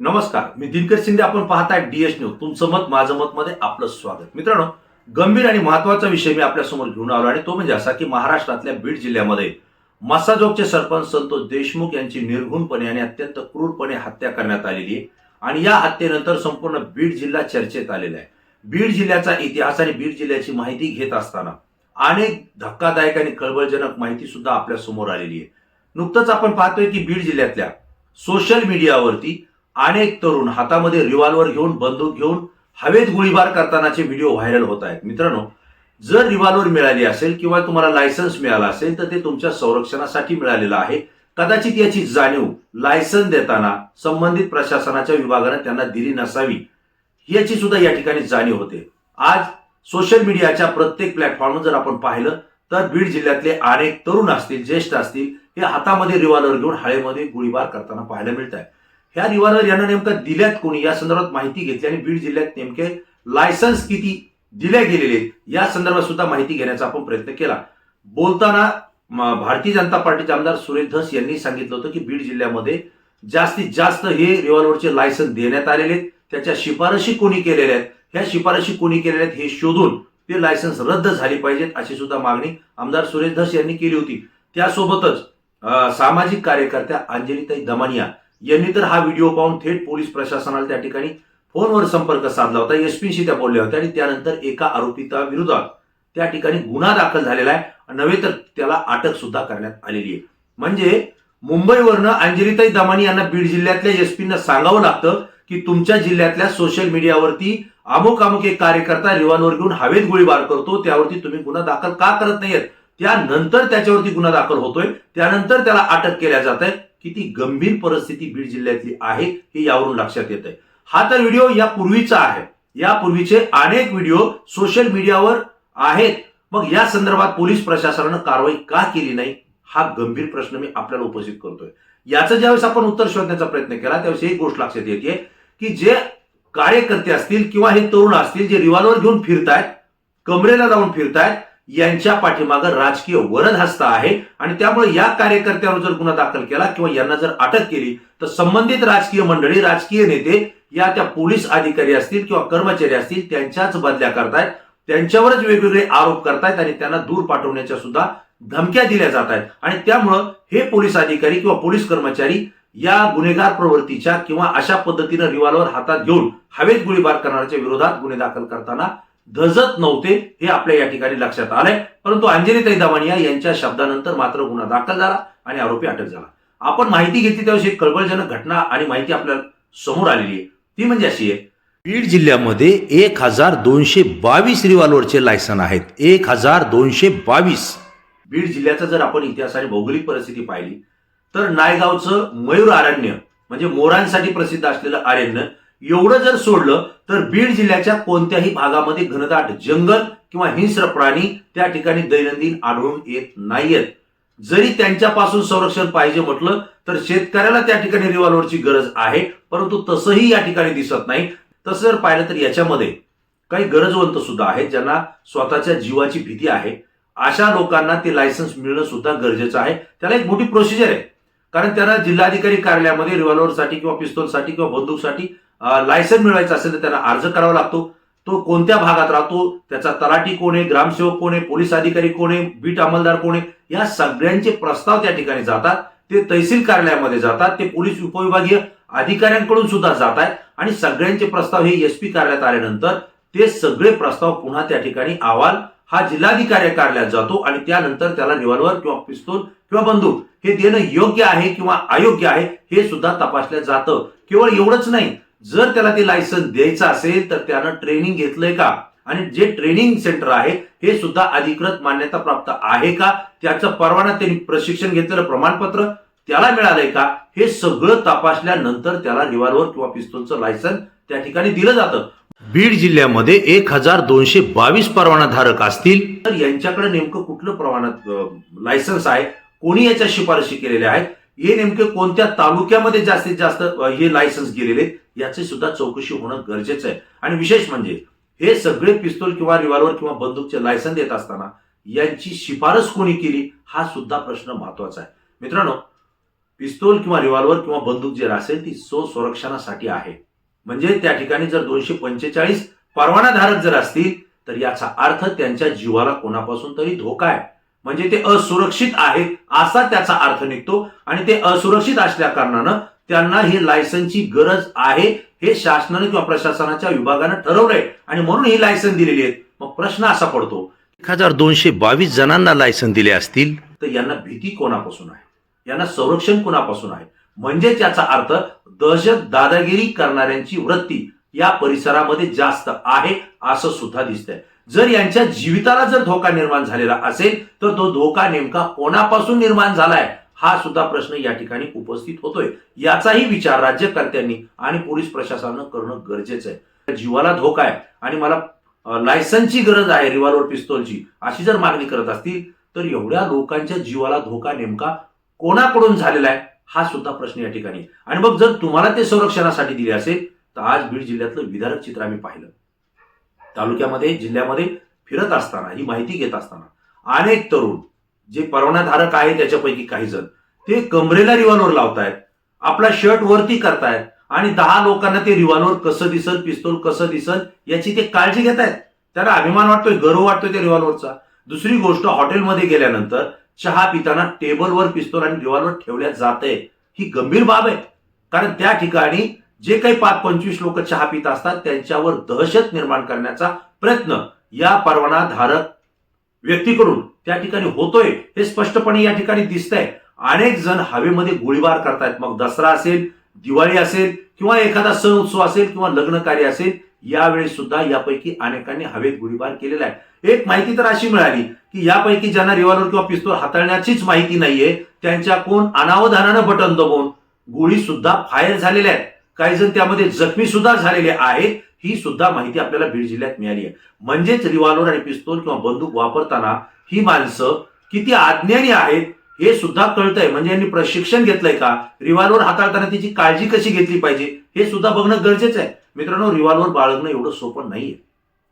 नमस्कार मी दिनकर शिंदे. आपण पाहताय डीएस न्यूज तुमचं मत माझं मत मध्ये आपलं स्वागत. मित्रांनो गंभीर आणि महत्त्वाचा विषय मी आपल्यासमोर घेऊन आलो आणि तो म्हणजे असा की महाराष्ट्रातल्या बीड जिल्ह्यामध्ये मसाजोगचे सरपंच संतोष देशमुख यांची निर्घुणपणे आणि अत्यंत क्रूरपणे हत्या करण्यात आलेली आहे. आणि या हत्येनंतर संपूर्ण बीड जिल्हा चर्चेत आलेला आहे. बीड जिल्ह्याचा इतिहास आणि बीड जिल्ह्याची माहिती घेत असताना अनेक धक्कादायक आणि कळबळजनक माहिती सुद्धा आपल्यासमोर आलेली आहे. नुकतंच आपण पाहतोय की बीड जिल्ह्यातल्या सोशल मीडियावरती अनेक तरुण हातामध्ये रिव्हॉल्वर घेऊन बंदूक घेऊन हवेत गोळीबार करतानाचे व्हिडिओ व्हायरल होत आहेत. मित्रांनो जर रिव्हॉल्वर मिळाली असेल किंवा तुम्हाला लायसन्स मिळाला असेल तर ते तुमच्या संरक्षणासाठी मिळालेलं आहे. कदाचित याची जाणीव लायसन्स देताना संबंधित प्रशासनाच्या विभागाने त्यांना दिली नसावी याची सुद्धा या ठिकाणी जाणीव होते. आज सोशल मीडियाच्या प्रत्येक प्लॅटफॉर्मवर जर आपण पाहिलं तर बीड जिल्ह्यातले अनेक तरुण असतील ज्येष्ठ असतील हे हातामध्ये रिव्हॉल्वर घेऊन हळेमध्ये गोळीबार करताना पाहायला मिळत आहे ह्या रिव्हॉल्वर यांना नेमकं दिल्यात कोणी? या संदर्भात माहिती घेतली आणि बीड जिल्ह्यात नेमके लायसन्स किती दिल्या गेलेले या संदर्भात सुद्धा माहिती घेण्याचा आपण प्रयत्न केला. बोलताना भारतीय जनता पार्टीचे आमदार सुरेश धस यांनी सांगितलं होतं की बीड जिल्ह्यामध्ये जास्तीत जास्त हे रिव्हॉल्व्हरचे लायसन्स देण्यात आलेले आहेत. त्याच्या शिफारशी कोणी केलेल्या आहेत? ह्या शिफारशी कोणी केलेल्या आहेत हे शोधून ते लायसन्स रद्द झाली पाहिजेत अशी सुद्धा मागणी आमदार सुरेश धस यांनी केली होती. त्यासोबतच सामाजिक कार्यकर्त्या अंजलीताई दमानिया यांनी तर हा व्हिडिओ पाहून थेट पोलीस प्रशासनाला त्या ठिकाणी फोनवर संपर्क साधला होता. एसपीशी त्या बोलल्या होत्या आणि त्यानंतर एका आरोपिता विरोधात त्या ठिकाणी गुन्हा दाखल झालेला आहे. नव्हे तर त्याला अटक सुद्धा करण्यात आलेली आहे. म्हणजे मुंबईवरनं अंजलीताई दमानी यांना बीड जिल्ह्यातल्या एसपींना सांगावं लागतं की तुमच्या जिल्ह्यातल्या सोशल मीडियावरती अमुक अमुक एक कार्यकर्ता रिव्हॉल्वर घेऊन हवेत गोळीबार करतो. त्यावरती तुम्ही गुन्हा दाखल का करत नाहीयेत? त्यानंतर त्याच्यावरती गुन्हा दाखल होतोय. त्यानंतर त्याला अटक केल्या जात आहे किती गंभीर परिस्थिती बीड जिल्ह्यातली आहे हे यावरून लक्षात येत आहे हा तर व्हिडिओ यापूर्वीचा आहे. यापूर्वीचे अनेक व्हिडिओ सोशल मीडियावर आहेत. मग या संदर्भात पोलीस प्रशासनानं कारवाई का केली नाही? हा गंभीर प्रश्न मी आपल्याला उपस्थित करतोय. याचं ज्यावेळेस आपण उत्तर शोधण्याचा प्रयत्न केला त्यावेळेस एक गोष्ट लक्षात येते की जे कार्यकर्ते असतील किंवा हे तरुण असतील जे रिव्हॉल्वर घेऊन फिरतायत कमरेला लावून फिरतायत यांच्या पाठीमागं राजकीय वरद हस्त आहे आणि त्यामुळे या कार्यकर्त्यावर जर गुन्हा दाखल केला किंवा यांना जर अटक केली तर संबंधित राजकीय मंडळी राजकीय नेते या त्या पोलीस अधिकारी असतील किंवा कर्मचारी असतील त्यांच्याच बदल्या करतायत त्यांच्यावरच वेगवेगळे आरोप करतायत आणि त्यांना दूर पाठवण्याच्या सुद्धा धमक्या दिल्या जात आहेत आणि त्यामुळं हे पोलीस अधिकारी किंवा पोलीस कर्मचारी या गुन्हेगार प्रवृत्तीच्या किंवा अशा पद्धतीनं रिव्हॉल्वर हातात घेऊन हवेत गोळीबार करणाऱ्याच्या विरोधात गुन्हे दाखल करताना गजत नव्हते हे आपल्या या ठिकाणी लक्षात आलंय. परंतु अंजलीताई दमानिया यांच्या शब्दानंतर मात्र गुन्हा दाखल झाला आणि आरोपी अटक झाला. आपण माहिती घेतली त्यावेळेस एक कळबळजनक घटना आणि माहिती आपल्यासमोर आलेली आहे. ती म्हणजे अशी आहे. बीड जिल्ह्यामध्ये एक हजार दोनशे बावीस रिव्हॉल्वरचे लायसन आहेत. एक हजार दोनशे बावीस. बीड जिल्ह्याचा जर आपण इतिहास आणि भौगोलिक परिस्थिती पाहिली तर नायगावचं मयूर अरण्य म्हणजे मोरांसाठी प्रसिद्ध असलेलं अरण्य एवढं जर सोडलं तर बीड जिल्ह्याच्या कोणत्याही भागामध्ये घनदाट जंगल किंवा हिंस्र प्राणी त्या ठिकाणी दैनंदिन आढळून येत नाहीयेत. जरी त्यांच्यापासून संरक्षण पाहिजे म्हटलं तर शेतकऱ्याला त्या ठिकाणी रिव्हॉल्व्हरची गरज आहे परंतु तसंही या ठिकाणी दिसत नाही. तसं जर पाहिलं तर याच्यामध्ये काही गरजवंत सुद्धा आहेत ज्यांना स्वतःच्या जीवाची भीती आहे. अशा लोकांना ते लायसन्स मिळणं सुद्धा गरजेचं आहे. त्याला एक मोठी प्रोसिजर आहे. कारण त्यांना जिल्हाधिकारी कार्यालयामध्ये रिव्हॉल्वरसाठी किंवा पिस्तोलसाठी किंवा बंदूकसाठी लायसन मिळवायचं असेल तर त्यांना अर्ज करावा लागतो. तो कोणत्या भागात राहतो त्याचा तलाठी कोण आहे ग्रामसेवक कोण आहे पोलीस अधिकारी कोण आहे बीट अंमलदार कोण आहे या सगळ्यांचे प्रस्ताव त्या ठिकाणी जातात. ते तहसील कार्यालयामध्ये जातात. ते पोलीस उपविभागीय अधिकाऱ्यांकडून सुद्धा जात आहेत. आणि सगळ्यांचे प्रस्ताव हे एसपी कार्यालयात आल्यानंतर ते सगळे प्रस्ताव पुन्हा त्या ठिकाणी अहवाल हा जिल्हाधिकारी कार्यालयात जातो आणि त्यानंतर त्याला रिव्हॉल्वर किंवा पिस्तूल किंवा बंदूक हे देणं योग्य आहे किंवा अयोग्य आहे हे सुद्धा तपासलं जातं. केवळ एवढंच नाही जर त्याला ते लायसन्स द्यायचं असेल तर त्यानं ट्रेनिंग घेतलंय का? आणि जे ट्रेनिंग सेंटर आहे हे सुद्धा अधिकृत मान्यता प्राप्त आहे का? त्याचं परवाना त्यांनी प्रशिक्षण घेतलेलं प्रमाणपत्र त्याला मिळालंय का? हे सगळं तपासल्यानंतर त्याला रिव्हॉल्वर किंवा पिस्तूलचं लायसन त्या ठिकाणी दिलं जातं. बीड जिल्ह्यामध्ये एक हजार दोनशे बावीस परवानाधारक असतील. तर यांच्याकडे नेमकं कुठलं परवाना लायसन्स आहे? कोणी याच्या शिफारशी केलेल्या आहेत? हे नेमके कोणत्या तालुक्यामध्ये जास्तीत जास्त हे लायसन्स गेलेले याची सुद्धा चौकशी होणं गरजेचं आहे. आणि विशेष म्हणजे हे सगळे पिस्तूल किंवा रिव्हॉल्वर किंवा बंदूकचे लायसन देत असताना यांची शिफारस कोणी केली हा सुद्धा प्रश्न महत्त्वाचा आहे. मित्रांनो पिस्तूल किंवा रिव्हॉल्वर किंवा बंदूक जे असेल ती सो संरक्षणासाठी आहे. म्हणजे त्या ठिकाणी जर दोनशे पंचेचाळीस परवानाधारक जर असतील तर याचा अर्थ त्यांच्या जीवाला कोणापासून तरी धोका आहे. म्हणजे ते असुरक्षित आहेत असा त्याचा अर्थ निघतो. आणि ते असुरक्षित असल्या कारणानं त्यांना ही लायसनची गरज आहे हे शासनाने किंवा प्रशासनाच्या विभागानं ठरवलंय. आणि म्हणून ही लायसन दिलेली आहेत. मग प्रश्न असा पडतो एक हजार दोनशे बावीस जणांना लायसन दिले असतील? तर यांना भीती कोणापासून आहे? यांना संरक्षण कोणापासून आहे? म्हणजे त्याचा अर्थ दहशत दादागिरी करणाऱ्यांची वृत्ती या परिसरामध्ये जास्त आहे असं सुद्धा दिसतंय. जर यांच्या जीविताला जर धोका निर्माण झालेला असेल तर तो धोका नेमका कोणापासून निर्माण झालाय हा सुद्धा प्रश्न या ठिकाणी उपस्थित होतोय. याचाही विचार राज्यकर्त्यांनी आणि पोलीस प्रशासनानं करणं गरजेचं आहे. जीवाला धोका आहे आणि मला लायसनची गरज आहे रिव्हॉल्वर पिस्तोलची अशी जर मागणी करत असतील तर एवढ्या लोकांच्या जीवाला धोका नेमका कोणाकडून झालेला आहे हा सुद्धा प्रश्न या ठिकाणी आणि मग जर तुम्हाला ते संरक्षणासाठी दिले असेल तर आज बीड जिल्ह्यातलं विदारक चित्र आम्ही पाहिलं. तालुक्यामध्ये जिल्ह्यामध्ये फिरत असताना ही माहिती घेत असताना अनेक तरुण जे परवानाधारक आहे त्याच्यापैकी काही जण ते कमरेला रिव्हॉल्वर लावतायत आपला शर्ट वरती करतायत आणि दहा लोकांना ते रिव्हॉल्वर कसं दिसल पिस्तूल कसं दिसल याची ते काळजी घेत आहेत त्याला अभिमान वाटतोय गर्व वाटतोय त्या रिव्हॉल्वरचा दुसरी गोष्ट हॉटेलमध्ये गेल्यानंतर चहा पिताना टेबलवर पिस्तूल आणि रिव्हॉल्वर ठेवल्या जाते ही गंभीर बाब आहे. कारण त्या ठिकाणी जे काही पाच पंचवीस लोक चहा पित असतात त्यांच्यावर दहशत निर्माण करण्याचा प्रयत्न या परवानाधारक व्यक्तीकडून त्या ठिकाणी होतोय हे स्पष्टपणे या ठिकाणी दिसतंय. अनेक जण हवेमध्ये गोळीबार करतायत. मग दसरा असेल दिवाळी असेल किंवा एखादा सण उत्सव असेल किंवा लग्न कार्य असेल यावेळी सुद्धा यापैकी अनेकांनी हवेत गोळीबार केलेला आहे. एक माहिती तर अशी मिळाली की यापैकी ज्यांना रिव्हॉल्वर किंवा पिस्तूल हाताळण्याचीच माहिती नाहीये त्यांच्या कोण अनावधानानं बटन दबवून गोळी सुद्धा फायर झालेल्या आहेत. काही जण त्यामध्ये जखमी सुद्धा झालेले आहेत. ही सुद्धा माहिती आपल्याला बीड जिल्ह्यात मिळाली आहे. म्हणजेच रिव्हॉल्वर आणि पिस्तूल किंवा बंदूक वापरताना ही माणसं किती अज्ञानी आहेत हे सुद्धा कळतंय. म्हणजे यांनी प्रशिक्षण घेतलंय का? रिव्हॉल्वर हाताळताना तिची काळजी कशी घेतली पाहिजे? हे सुद्धा बघणं गरजेचं आहे. मित्रांनो रिव्हॉल्वर बाळगणं एवढं सोपं नाहीये.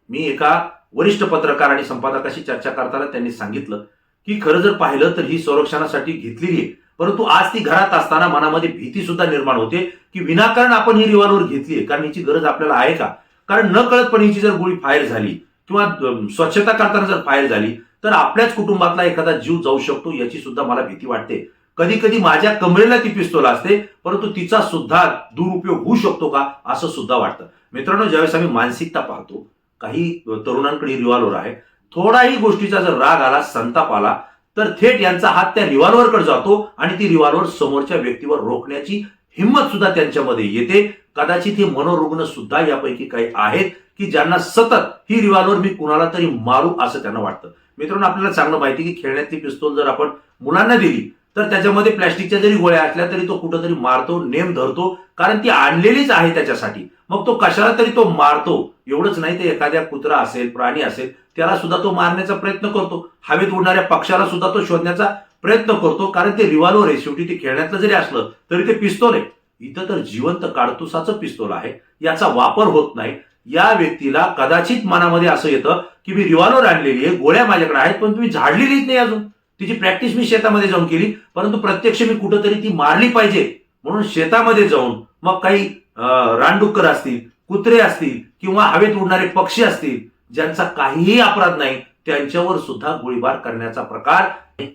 मी एका वरिष्ठ पत्रकार आणि संपादकाशी चर्चा करताना त्यांनी सांगितलं की खरं जर पाहिलं तर ही संरक्षणासाठी घेतलेली आहे. परंतु आज ती घरात असताना मनामध्ये भीती सुद्धा निर्माण होते की विनाकारण आपण ही रिव्हॉल्वर घेतली आहे कारण हिची गरज आपल्याला आहे का? कारण न कळतपणे हिची जर गोळी फायर झाली किंवा स्वच्छता करताना जर फायर झाली तर आपल्याच कुटुंबातला एखादा जीव जाऊ शकतो याची सुद्धा मला भीती वाटते. कधी कधी माझ्या कमरेला ती पिस्तोल असते परंतु तिचा सुद्धा दुरुपयोग होऊ शकतो का असं सुद्धा वाटतं. मित्रांनो ज्यावेळेस आम्ही मानसिकता पाहतो काही तरुणांकडे रिव्हॉल्वर आहे थोडाही गोष्टीचा जर राग आला संताप आला तर थेट यांचा हात त्या रिव्हॉल्व्हरकडे जातो आणि ती रिव्हॉल्व्हर समोरच्या व्यक्तीवर रोखण्याची हिंमत सुद्धा त्यांच्यामध्ये येते. कदाचित हे मनोरुग्ण सुद्धा यापैकी काही आहेत की ज्यांना सतत ही रिव्हॉल्व्हर मी कुणाला तरी मारू असं त्यांना वाटतं. मित्रांनो आपल्याला चांगलं माहिती की खेळण्यातली पिस्तोल जर आपण मुलांना दिली तर त्याच्यामध्ये प्लॅस्टिकच्या जरी गोळ्या असल्या तरी तो कुठंतरी मारतो नेम धरतो कारण ती आणलेलीच आहे त्याच्यासाठी. मग तो कशाला तरी तो मारतो? एवढंच नाही ते एखाद्या कुत्रा असेल प्राणी असेल त्याला सुद्धा तो मारण्याचा प्रयत्न करतो. हवेत उडणाऱ्या पक्षाला सुद्धा तो शोधण्याचा प्रयत्न करतो कारण ते रिव्हॉल्वर आहे. शेवटी ते खेळण्यातलं जरी असलं तरी ते पिस्तोल आहे. इथं तर जिवंत काडतुसाचं पिस्तोल आहे. याचा वापर होत नाही. या व्यक्तीला कदाचित मनामध्ये असं येतं की मी रिव्हॉल्वर आणलेली आहे गोळ्या माझ्याकडे आहेत पण तुम्ही झाडलेलीच नाही अजून. तिची प्रॅक्टिस मी शेतामध्ये जाऊन केली. परंतु प्रत्यक्ष मी कुठंतरी ती मारली पाहिजे म्हणून शेतामध्ये जाऊन मग काही रानडुक्कर असतील कुत्रे असतील किंवा हवेत उडणारे पक्षी असतील ज्यांचा काहीही अपराध नाही त्यांच्यावर सुद्धा गोळीबार करण्याचा प्रकार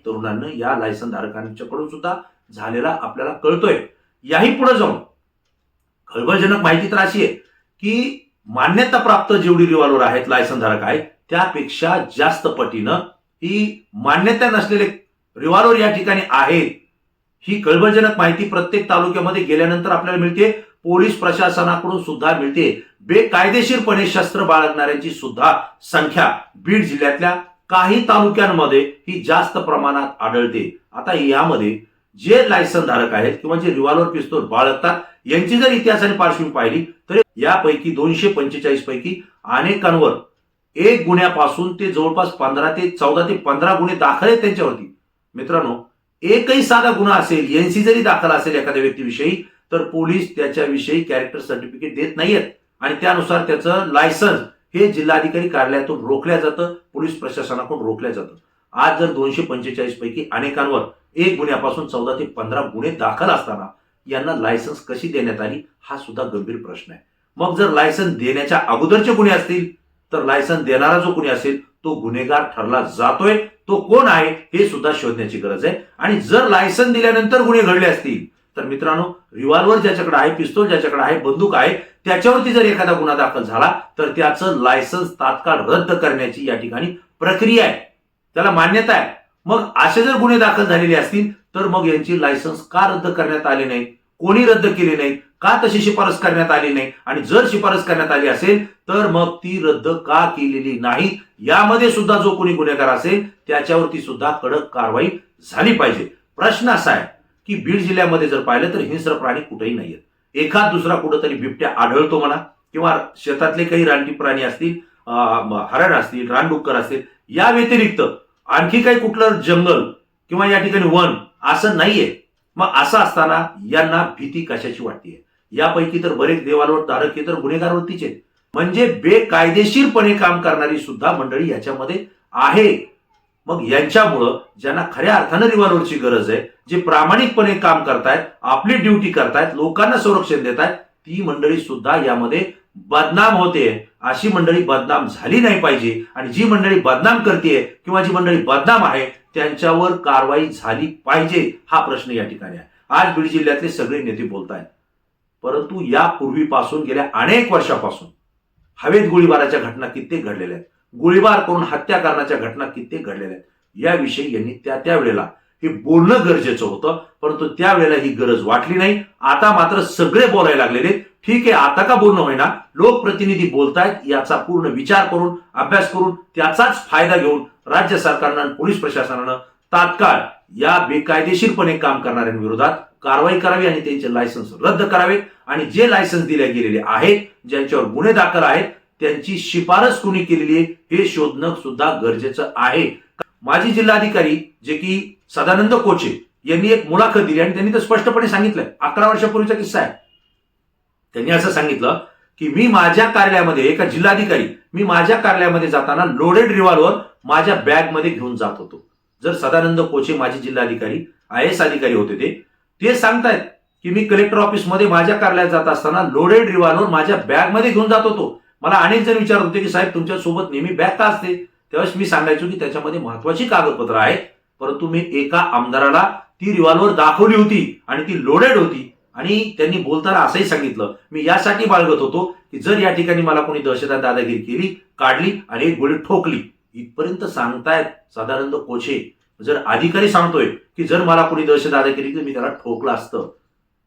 तरुणांना या लायसन धारकांच्याकडून सुद्धा झालेला आपल्याला कळतोय. याही पुढे जाऊन खळबळजनक माहिती तर अशी आहे की मान्यता प्राप्त जेवढी रिव्हॉल्वर आहेत लायसन धारक आहेत त्यापेक्षा जास्त पटीनं ही मान्यता नसलेले रिव्हॉल्वर या ठिकाणी आहेत. ही कळबळजनक माहिती प्रत्येक तालुक्यामध्ये गेल्यानंतर आपल्याला मिळते. पोलीस प्रशासनाकडून सुद्धा मिळते. बेकायदेशीरपणे शस्त्र बाळगणाऱ्यांची सुद्धा संख्या बीड जिल्ह्यातल्या काही तालुक्यांमध्ये ही जास्त प्रमाणात आढळते. आता यामध्ये जे लायसन धारक आहेत किंवा जे रिव्हॉल्वर पिस्तूल बाळगतात यांची जर इतिहासाने पार्श्वभूमी पाहिली तर यापैकी दोनशे पंचेचाळीस पैकी अनेकांवर एक गुन्ह्यापासून ते जवळपास पंधरा ते चौदा ते पंधरा गुन्हे दाखल आहेत त्यांच्यावरती. मित्रांनो एकही साधा गुन्हा असेल एनसी जरी दाखल असेल एखाद्या व्यक्तीविषयी तर पोलीस त्याच्याविषयी कॅरेक्टर सर्टिफिकेट देत नाहीयेत. आणि त्यानुसार त्याचं लायसन्स हे जिल्हाधिकारी कार्यालयातून रोखल्या जातं पोलीस प्रशासनाकडून रोखल्या जातं. आज जर दोनशे पंचेचाळीस पैकी अनेकांवर एक गुन्ह्यापासून चौदा ते पंधरा गुन्हे दाखल असताना यांना लायसन्स कशी देण्यात आली हा सुद्धा गंभीर प्रश्न आहे. मग जर लायसन्स देण्याच्या अगोदरचे गुन्हे असतील तर लायसन देणारा जो कुणी असेल तो गुन्हेगार ठरला जातोय. तो कोण आहे हे सुद्धा शोधण्याची गरज आहे. आणि जर लायसन दिल्यानंतर गुन्हे घडले असतील तर मित्रांनो रिव्हॉल्वर ज्याच्याकडे आहे पिस्तोल ज्याच्याकडे आहे बंदूक आहे त्याच्यावरती जर एखादा गुन्हा दाखल झाला तर त्याचं लायसन्स तात्काळ रद्द करण्याची या ठिकाणी प्रक्रिया आहे. त्याला मान्यता आहे. मग असे जर गुन्हे दाखल झालेले असतील तर मग यांची लायसन्स का रद्द करण्यात आले नाही? कोणी रद्द केले नाही का तशी शिफारस करण्यात आली नाही? आणि जर शिफारस करण्यात आली असेल तर मग ती रद्द का केलेली नाही? यामध्ये सुद्धा जो कोणी गुन्हेगार असेल त्याच्यावरती सुद्धा कडक कारवाई झाली पाहिजे. प्रश्न असा आहे की बीड जिल्ह्यामध्ये जर पाहिलं तर हिंस्र प्राणी कुठेही नाहीयेत. एखाद दुसरा कुठंतरी बिबट्या आढळतो म्हणा किंवा शेतातले काही रानटी प्राणी असतील हरण असतील रानडुक्कर असतील या व्यतिरिक्त आणखी काही कुठलं जंगल किंवा या ठिकाणी वन असं नाहीये. मग असं असताना यांना भीती कशाची वाटते यापैकी तर बरेच देवालवर तारके हे तर गुन्हेगार वृत्तीचे आहेत. म्हणजे बेकायदेशीरपणे काम करणारी सुद्धा मंडळी याच्यामध्ये आहे मग यांच्यामुळं ज्यांना खऱ्या अर्थानं रिव्हॉल्वरची गरज आहे जे प्रामाणिकपणे काम करतायत आपली ड्युटी करतायत लोकांना संरक्षण देत आहेत ती मंडळी सुद्धा यामध्ये बदनाम होते अशी मंडळी बदनाम झाली नाही पाहिजे. आणि जी मंडळी बदनाम करते किंवा जी मंडळी बदनाम आहे त्यांच्यावर कारवाई झाली पाहिजे हा प्रश्न या ठिकाणी आहे. आज बीड जिल्ह्यातले सगळे नेते बोलत आहेत परंतु यापूर्वीपासून गेल्या अनेक वर्षापासून हवेत गोळीबाराच्या घटना कित्येक घडलेल्या आहेत. गोळीबार करून हत्या करण्याच्या घटना कित्येक घडलेल्या आहेत. याविषयी यांनी त्या त्यावेळेला हे बोलणं गरजेचं होतं परंतु त्यावेळेला ही गरज वाटली नाही. आता मात्र सगळे बोलायला लागलेले ठीक आहे आता का बोलणं होईना? लोकप्रतिनिधी बोलतायत याचा पूर्ण विचार करून अभ्यास करून त्याचाच फायदा घेऊन राज्य सरकारनं आणि पोलीस प्रशासनानं तात्काळ या बेकायदेशीरपणे काम करणाऱ्यांविरोधात कारवाई करावी आणि त्यांचे लायसन्स रद्द करावे. आणि जे लायसन्स दिले गेलेले आहेत ज्यांच्यावर गुन्हे दाखल आहेत त्यांची शिफारस कुणी केलेली आहे हे शोधणं सुद्धा गरजेचं आहे. माजी जिल्हाधिकारी जे की सदानंद कोचे यांनी एक मुलाखत दिली आणि त्यांनी तर स्पष्टपणे सांगितलंय अकरा वर्षापूर्वीचा किस्सा आहे. त्यांनी असं सांगितलं की मी माझ्या कार्यालयामध्ये एका जिल्हाधिकारी मी माझ्या कार्यालयामध्ये जाताना लोडेड रिव्हॉल्वर माझ्या बॅगमध्ये घेऊन जात होतो. जर सदानंद कोचे माझे जिल्हाधिकारी आय एस अधिकारी होते ते ते सांगतायत की मी कलेक्टर ऑफिसमध्ये माझ्या कार्यालयात जात असताना लोडेड रिव्हॉल्वर माझ्या बॅगमध्ये घेऊन जात होतो. मला अनेक जण विचारत होते की साहेब तुमच्यासोबत नेहमी बॅग का असते? त्यावेळेस मी सांगायचो की त्याच्यामध्ये महत्वाची कागदपत्र आहेत परंतु मी एका आमदाराला ती रिव्हॉल्वर दाखवली होती आणि ती लोडेड होती. आणि त्यांनी बोलताना असंही सांगितलं. मी यासाठी बाळगत होतो की जर या ठिकाणी मला कोणी दहशतवाद दादागिरी केली काढली आणि एक गोळी ठोकली इथपर्यंत सांगतायत सदानंद कोचे. जर अधिकारी सांगतोय की जर मला कोणी दहशत दादागिरी केली मी त्याला ठोकलं असतं.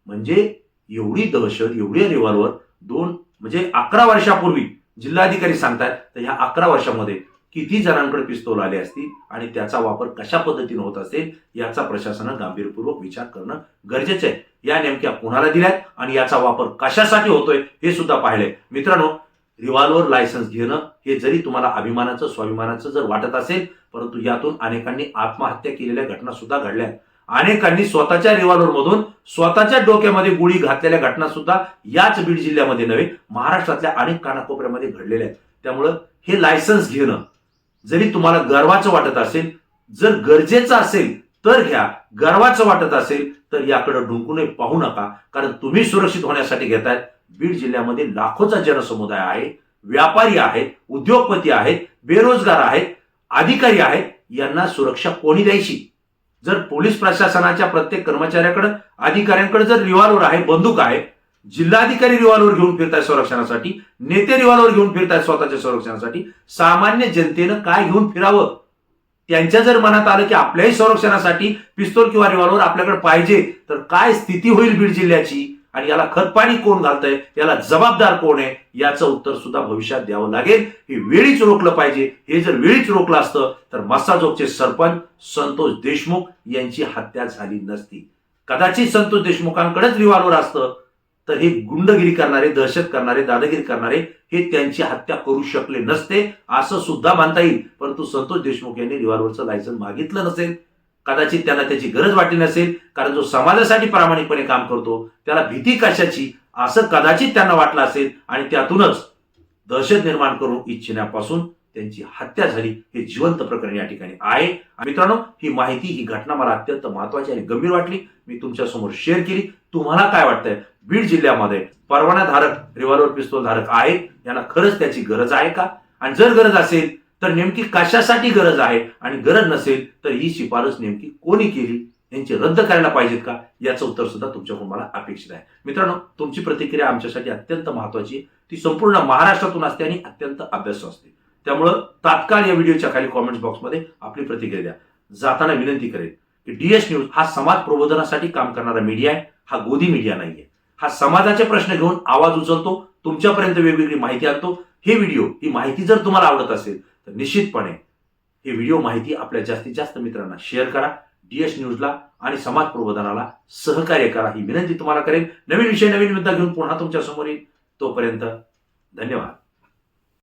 म्हणजे एवढी दहशत एवढी रिव्हॉल्वर दोन म्हणजे अकरा वर्षापूर्वी जिल्हाधिकारी सांगतात तर ह्या अकरा वर्षामध्ये किती जणांकडे पिस्तोल आले असतील आणि त्याचा वापर कशा पद्धतीने होत असेल याचा प्रशासनानं गांभीर्यपूर्वक विचार करणं गरजेचं आहे. या नेमक्या कोणाला दिल्यात आणि याचा वापर कशासाठी होतोय हे सुद्धा पाहिलंय. मित्रांनो रिव्हॉल्वर लायसन्स घेणं हे जरी तुम्हाला अभिमानाचं स्वाभिमानाचं जर वाटत असेल परंतु यातून अनेकांनी आत्महत्या केलेल्या घटना सुद्धा घडल्या. आहेत. अनेकांनी स्वतःच्या रिव्हॉल्वर मधून स्वतःच्या डोक्यामध्ये गोळी घातलेल्या घटना सुद्धा याच बीड जिल्ह्यामध्ये नव्हे महाराष्ट्रातल्या अनेक कानाकोपऱ्यामध्ये घडलेल्या आहेत. त्यामुळं हे लायसन्स घेणं जरी तुम्हाला गर्वाचं वाटत असेल जर गरजेचं असेल तर घ्या. गर्वाचं वाटत असेल तर याकडे ढुंकूनही पाहू नका. कारण तुम्ही सुरक्षित होण्यासाठी घेतायत बीड जिल्ह्यामध्ये लाखोचा जनसमुदाय आहे व्यापारी आहेत उद्योगपती आहेत बेरोजगार आहेत अधिकारी आहेत. यांना सुरक्षा कोणी द्यायची? जर पोलीस प्रशासनाच्या प्रत्येक कर्मचाऱ्याकडे अधिकाऱ्यांकडे जर रिव्हॉल्वर आहे बंदूक आहे जिल्हाधिकारी रिव्हॉल्वर घेऊन फिरतायत संरक्षणासाठी नेते रिव्हॉल्वर घेऊन फिरतायत स्वतःच्या संरक्षणासाठी सामान्य जनतेनं काय घेऊन फिरावं? त्यांच्या जर मनात आलं की आपल्याही संरक्षणासाठी पिस्तोल किंवा रिव्हॉल्वर आपल्याकडे पाहिजे तर काय स्थिती होईल बीड जिल्ह्याची? आणि याला खतपाणी कोण घालतंय? याला जबाबदार कोण आहे? याचं उत्तर सुद्धा भविष्यात द्यावं लागेल. हे वेळीच रोखलं पाहिजे. हे जर वेळीच रोखलं असतं तर मस्साजोगचे सरपंच संतोष देशमुख यांची हत्या झाली नसती. कदाचित संतोष देशमुखांकडेच रिव्हॉल्वर असतं. तर हे गुंडगिरी करणारे दहशत करणारे दादागिरी करणारे हे त्यांची हत्या करू शकले नसते असं सुद्धा मानता येईल. परंतु संतोष देशमुख यांनी रिव्हॉल्व्हरचं लायसन मागितलं नसेल कदाचित त्यांना त्याची गरज वाटली नसेल कारण जो समाजासाठी प्रामाणिकपणे काम करतो त्याला भीती कशाची असं कदाचित त्यांना वाटलं असेल आणि त्यातूनच दहशत निर्माण करून इच्छिण्यापासून त्यांची हत्या झाली हे जिवंत प्रकरण या ठिकाणी आहे. मित्रांनो ही माहिती ही घटना मला अत्यंत महत्वाची आणि गंभीर वाटली. मी तुमच्यासमोर शेअर केली. तुम्हाला काय वाटतंय? बीड जिल्ह्यामध्ये परवानाधारक रिव्हॉल्वर पिस्तूल धारक आहेत. यांना खरंच त्याची गरज आहे का? आणि जर गरज असेल तर नेमकी कशासाठी गरज आहे? आणि गरज नसेल तर ही शिफारस नेमकी कोणी केली? यांची रद्द करायला पाहिजेत का? याचं उत्तर सुद्धा तुमच्याकडून मला अपेक्षित आहे. मित्रांनो तुमची प्रतिक्रिया आमच्यासाठी अत्यंत महत्वाची ती संपूर्ण महाराष्ट्रातून असते आणि अत्यंत अभ्यास असते. त्यामुळं तात्काळ या व्हिडिओच्या खाली कॉमेंट्स बॉक्समध्ये आपली प्रतिक्रिया द्या. जाताना विनंती करेल की डीएस न्यूज हा समाज प्रबोधनासाठी काम करणारा मीडिया आहे. हा गोदी मीडिया नाहीये. हा समाजाचे प्रश्न घेऊन आवाज उचलतो तुमच्यापर्यंत वेगवेगळी माहिती आणतो. हे व्हिडिओ ही माहिती जर तुम्हाला आवडत असेल तर निश्चितपणे हे व्हिडिओ माहिती आपल्या जास्तीत जास्त मित्रांना शेअर करा. डीएस न्यूजला आणि समाज प्रबोधनाला सहकार्य करा ही विनंती तुम्हाला करेन. नवीन विषय नवीन मुद्दा घेऊन पुन्हा तुमच्यासमोर येईल तोपर्यंत धन्यवाद.